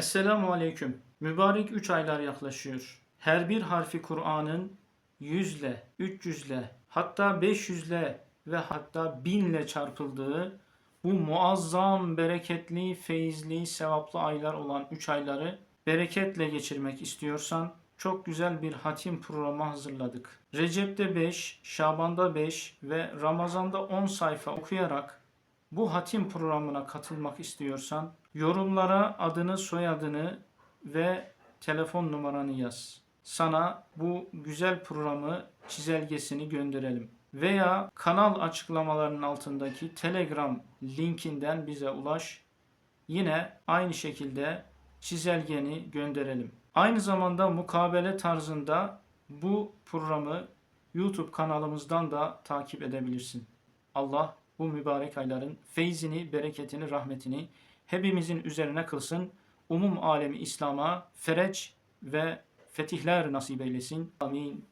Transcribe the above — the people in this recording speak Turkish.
Esselamu Aleyküm. Mübarek 3 aylar yaklaşıyor. Her bir harfi Kur'an'ın yüzle, 300'le, hatta 500'le ve hatta 1000'le çarpıldığı bu muazzam, bereketli, feyizli, sevaplı aylar olan 3 ayları bereketle geçirmek istiyorsan çok güzel bir hatim programı hazırladık. Recep'te 5, Şaban'da 5 ve Ramazan'da 10 sayfa okuyarak bu hatim programına katılmak istiyorsan yorumlara adını, soyadını ve telefon numaranı yaz. Sana bu güzel programı çizelgesini gönderelim. Veya kanal açıklamalarının altındaki Telegram linkinden bize ulaş. Yine aynı şekilde çizelgeni gönderelim. Aynı zamanda mukabele tarzında bu programı YouTube kanalımızdan da takip edebilirsin. Allah bu mübarek ayların feyzini, bereketini, rahmetini hepimizin üzerine kılsın. Umum alemi İslam'a fereç ve fetihler nasip eylesin. Amin.